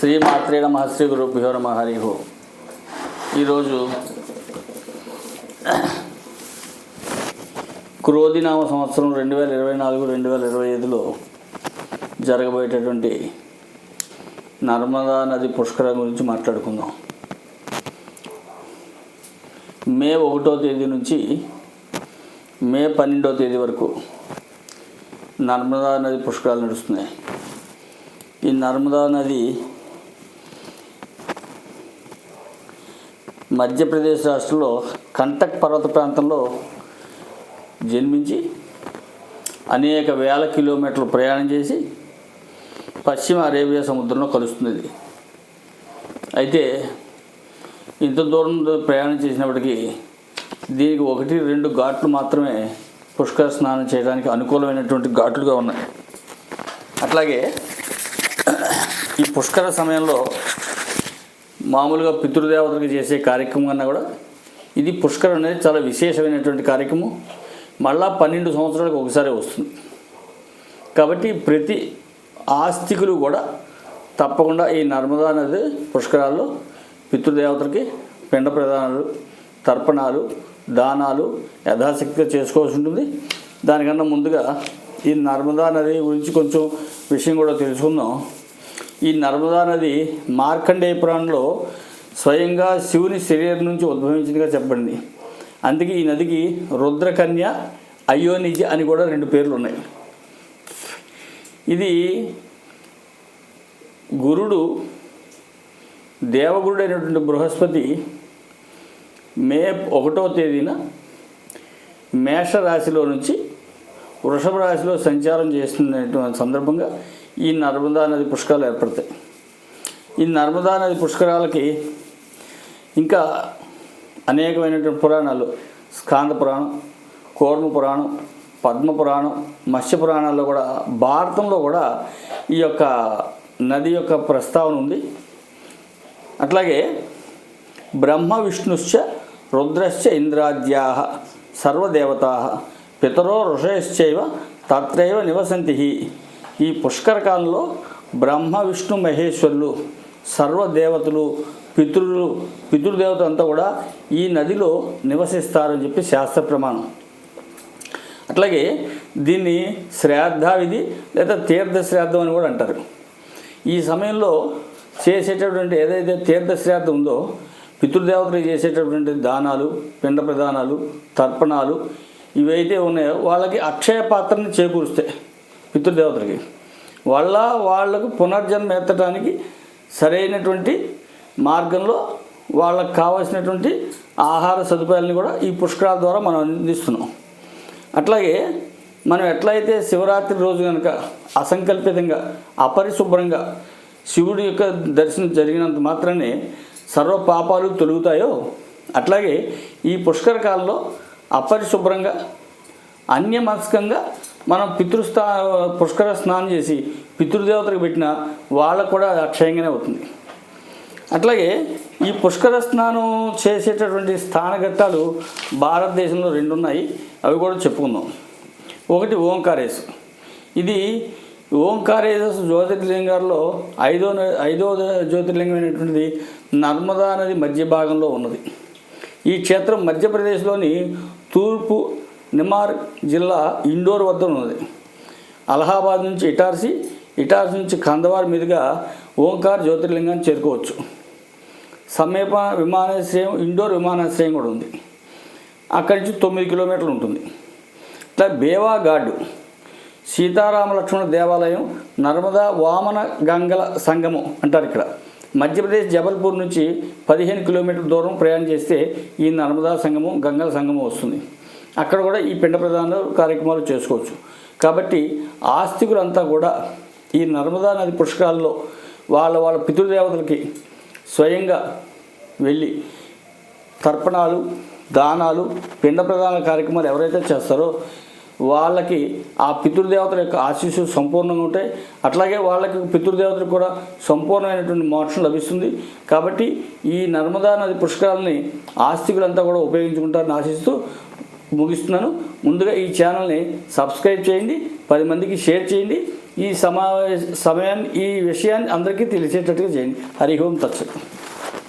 శ్రీ మాత్రే నమ శ్రీ గురుభ్యో నమ హరి ఈరోజు క్రోధినామ సంవత్సరం రెండు వేల ఇరవై నాలుగు రెండు వేల ఇరవై ఐదులో జరగబోయేటటువంటి నర్మదా నది పుష్కరం గురించి మాట్లాడుకుందాం. మే ఒకటో తేదీ నుంచి మే పన్నెండో తేదీ వరకు నర్మదా నది పుష్కరాలు నడుస్తున్నాయి. ఈ నర్మదా నది మధ్యప్రదేశ్ రాష్ట్రంలో కంటక్ పర్వత ప్రాంతంలో జన్మించి అనేక వేల కిలోమీటర్లు ప్రయాణం చేసి పశ్చిమ అరేబియా సముద్రంలో కలుస్తుంది అయితే ఇంత దూరం ప్రయాణం చేసినప్పటికీ దీనికి ఒకటి రెండు ఘాట్లు మాత్రమే పుష్కర స్నానం చేయడానికి అనుకూలమైనటువంటి ఘాట్లుగా ఉన్నాయి. అట్లాగే ఈ పుష్కర సమయంలో మామూలుగా పితృదేవతలకు చేసే కార్యక్రమం కన్నా కూడా ఇది పుష్కరం అనేది చాలా విశేషమైనటువంటి కార్యక్రమం. మళ్ళా పన్నెండు సంవత్సరాలకు ఒకసారి వస్తుంది. కాబట్టి ప్రతి ఆస్తికులు కూడా తప్పకుండా ఈ నర్మదా నది పుష్కరాల్లో పితృదేవతలకి పిండ ప్రదానాలు తర్పణాలు దానాలు యథాశక్తిగా చేసుకోవాల్సి ఉంటుంది. దానికన్నా ముందుగా ఈ నర్మదా నది గురించి కొంచెం విషయం కూడా తెలుసుకుందాం. ఈ నర్మదా నది మార్కండేయ పురాణంలో స్వయంగా శివుని శరీరం నుంచి ఉద్భవించిందిగా చెప్పండి. అందుకే ఈ నదికి రుద్రకన్య అయోనిజ అని కూడా రెండు పేర్లు ఉన్నాయి. ఇది గురుడు దేవగురుడు అయినటువంటి బృహస్పతి మే ఒకటో తేదీన మేషరాశిలో నుంచి వృషభ రాశిలో సంచారం చేస్తున్నటువంటి సందర్భంగా ఈ నర్మదా నది పుష్కరాలు ఏర్పడతాయి. ఈ నర్మదా నది పుష్కరాలకి ఇంకా అనేకమైనటువంటి పురాణాలు. స్కాంద పురాణం కోర్మ పురాణం పద్మ పురాణం మత్స్య పురాణాల్లో కూడా భారతంలో కూడా ఈ యొక్క నది యొక్క ప్రస్తావన ఉంది. అట్లాగే బ్రహ్మ విష్ణుశ్చ రుద్రశ్చ ఇంద్రాద్యా సర్వదేవతా పితరో ఋషయశ్చైవ తత్రైవ నివసంతి ఈ పుష్కర కాలంలో బ్రహ్మ విష్ణు మహేశ్వరులు సర్వదేవతలు పితృలు పితృదేవత అంతా కూడా ఈ నదిలో నివసిస్తారని చెప్పి శాస్త్ర ప్రమాణం. అట్లాగే దీన్ని శ్రాద్ధావిధి లేదా తీర్థ శ్రాద్ధం అని కూడా అంటారు. ఈ సమయంలో చేసేటటువంటి ఏదైతే తీర్థ శ్రాద్ధం ఉందో పితృదేవతలు చేసేటటువంటి దానాలు పిండ ప్రదానాలు తర్పణాలు ఇవైతే ఉన్నాయో వాళ్ళకి అక్షయ పాత్రని చేకూరుస్తాయి. పితృదేవతలకి వాళ్ళ వాళ్ళకు పునర్జన్మ ఎత్తడానికి సరైనటువంటి మార్గంలో వాళ్ళకి కావలసినటువంటి ఆహార సదుపాయాలను కూడా ఈ పుష్కరాల ద్వారా మనం అందిస్తున్నాం. అట్లాగే మనం ఎట్లయితే శివరాత్రి రోజు కనుక అసంకల్పితంగా అపరిశుభ్రంగా శివుడి యొక్క దర్శనం జరిగినంత మాత్రమే సర్వ పాపాలు తొలుగుతాయో అట్లాగే ఈ పుష్కర కాలంలో అపరిశుభ్రంగా అన్యమస్కంగా మనం పితృస్థా పుష్కర స్నానం చేసి పితృదేవతలకు పెట్టిన వాళ్ళకు కూడా అక్షయంగానే అవుతుంది. అట్లాగే ఈ పుష్కర స్నానం చేసేటటువంటి స్థానఘట్టాలు భారతదేశంలో రెండు ఉన్నాయి అవి కూడా చెప్పుకుందాం. ఒకటి ఓంకారేశ్. ఇది ఓంకారేశ జ్యోతిర్లింగాల్లో ఐదో ఐదో జ్యోతిర్లింగమైనటువంటిది నర్మదా నది మధ్య భాగంలో ఉన్నది. ఈ క్షేత్రం మధ్యప్రదేశ్లోని తూర్పు నిమార్ జిల్లా ఇండోర్ వద్ద ఉన్నది. అలహాబాద్ నుంచి ఇటార్సి ఇటార్సి నుంచి కందవార్ మీదుగా ఓంకార్ జ్యోతిర్లింగాన్ని చేరుకోవచ్చు. సమీప విమానాశ్రయం ఇండోర్ విమానాశ్రయం కూడా ఉంది. అక్కడి నుంచి తొమ్మిది కిలోమీటర్లు ఉంటుంది. ఇట్లా బేవా ఘాటు సీతారామ లక్ష్మణ దేవాలయం నర్మదా వామన గంగల సంగమం అంటారు ఇక్కడ. మధ్యప్రదేశ్ జబల్పూర్ నుంచి పదిహేను కిలోమీటర్ల దూరం ప్రయాణం చేస్తే ఈ నర్మదా సంగమం గంగల సంగమం వస్తుంది. అక్కడ కూడా ఈ పిండ ప్రధాన కార్యక్రమాలు చేసుకోవచ్చు. కాబట్టి ఆస్తికులంతా కూడా ఈ నర్మదా నది పుష్కరాల్లో వాళ్ళ వాళ్ళ పితృదేవతలకి స్వయంగా వెళ్ళి తర్పణాలు దానాలు పిండ ప్రదాన కార్యక్రమాలు ఎవరైతే చేస్తారో వాళ్ళకి ఆ పితృదేవతల యొక్క ఆశీస్సు సంపూర్ణంగా ఉంటాయి. అట్లాగే వాళ్ళకి పితృదేవతలకు కూడా సంపూర్ణమైనటువంటి మోక్షం లభిస్తుంది. కాబట్టి ఈ నర్మదా నది పుష్కరాలని ఆస్తికులంతా కూడా ఉపయోగించుకుంటారని ఆశిస్తూ ముగిస్తున్నాను. ముందుగా ఈ ఛానల్ని సబ్స్క్రైబ్ చేయండి పది మందికి షేర్ చేయండి. ఈ సమావేశ సమయాన్ని ఈ విషయాన్ని అందరికీ తెలిసేటట్టుగా చేయండి. హరి ఓం తత్సత్.